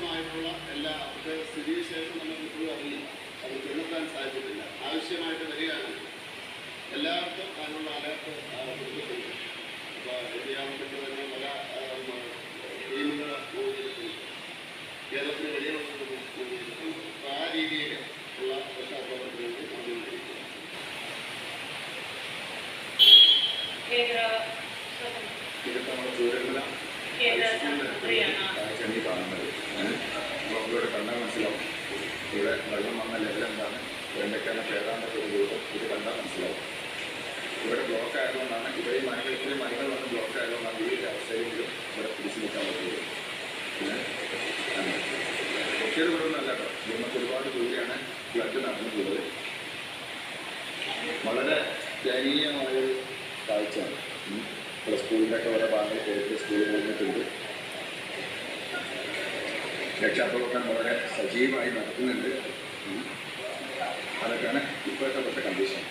ആവശ്യമായിട്ടുള്ള എല്ലാ അവരുടെ സ്ഥിതിവിശേഷം നമുക്ക് ഇപ്പോഴും അറിയില്ല അത് ചെന്നെത്താൻ സാധിച്ചിട്ടില്ല. ആവശ്യമായിട്ട് വരികയാണ്. എല്ലാവർക്കും അതിനുള്ള അലർട്ട് കൊടുത്തിട്ടുണ്ട്. അപ്പോൾ എന്ത് ചെയ്യാൻ പറ്റും തന്നെ പല ടീമുകൾ കേരളത്തിന് വെളിയിലുള്ള ചെയ്തിട്ടുണ്ട് അപ്പോൾ ആ രീതിയിൽ ഉള്ള പശ്ചാത്തലത്തിലേക്ക് നടന്നുകൊണ്ടിരിക്കുക കേന്ദ്ര കേന്ദ്ര കാണുന്നത് ഇവിടെ കണ്ടാൽ മനസ്സിലാവും. ഇവിടെ വെള്ളം വന്ന ലെവൽ എന്താണ്? എന്തൊക്കെയാണ് ഏതാണ്ടൊക്കെ ഒരു രൂപം ഇത് കണ്ടാൽ മനസ്സിലാവും. ഇവിടെ ബ്ലോക്ക് ആയതുകൊണ്ടാണ് ഇവിടെ മരങ്ങൾ ഇത്രയും മരങ്ങൾ വന്ന് ബ്ലോക്ക് ആയതുകൊണ്ടാണ് ഈ അവസ്ഥയിലെങ്കിലും ഇവിടെ പിടിച്ചു നിൽക്കാൻ പറ്റുന്നത് പിന്നെ ഒത്തിരി ദൂരമൊന്നുമല്ല കേട്ടോ. നമുക്ക് ഒരുപാട് ദൂരെയാണ് ഫ്ലഡ് നടന്നിട്ടുള്ളത്. വളരെ ദയനീയമായൊരു കാഴ്ചയാണ്. ഉം. ഇവിടെ സ്കൂളിന്റെ ഒക്കെ ഓരോ ഭാഗങ്ങൾ പോയിട്ട് സ്കൂളിൽ വന്നിട്ടുണ്ട് രക്ഷാപ്രവർത്തനം വളരെ സജീവമായി നടക്കുന്നുണ്ട്. അതൊക്കെയാണ് ഇപ്പോഴത്തെ ഇവിടുത്തെ കണ്ടീഷൻ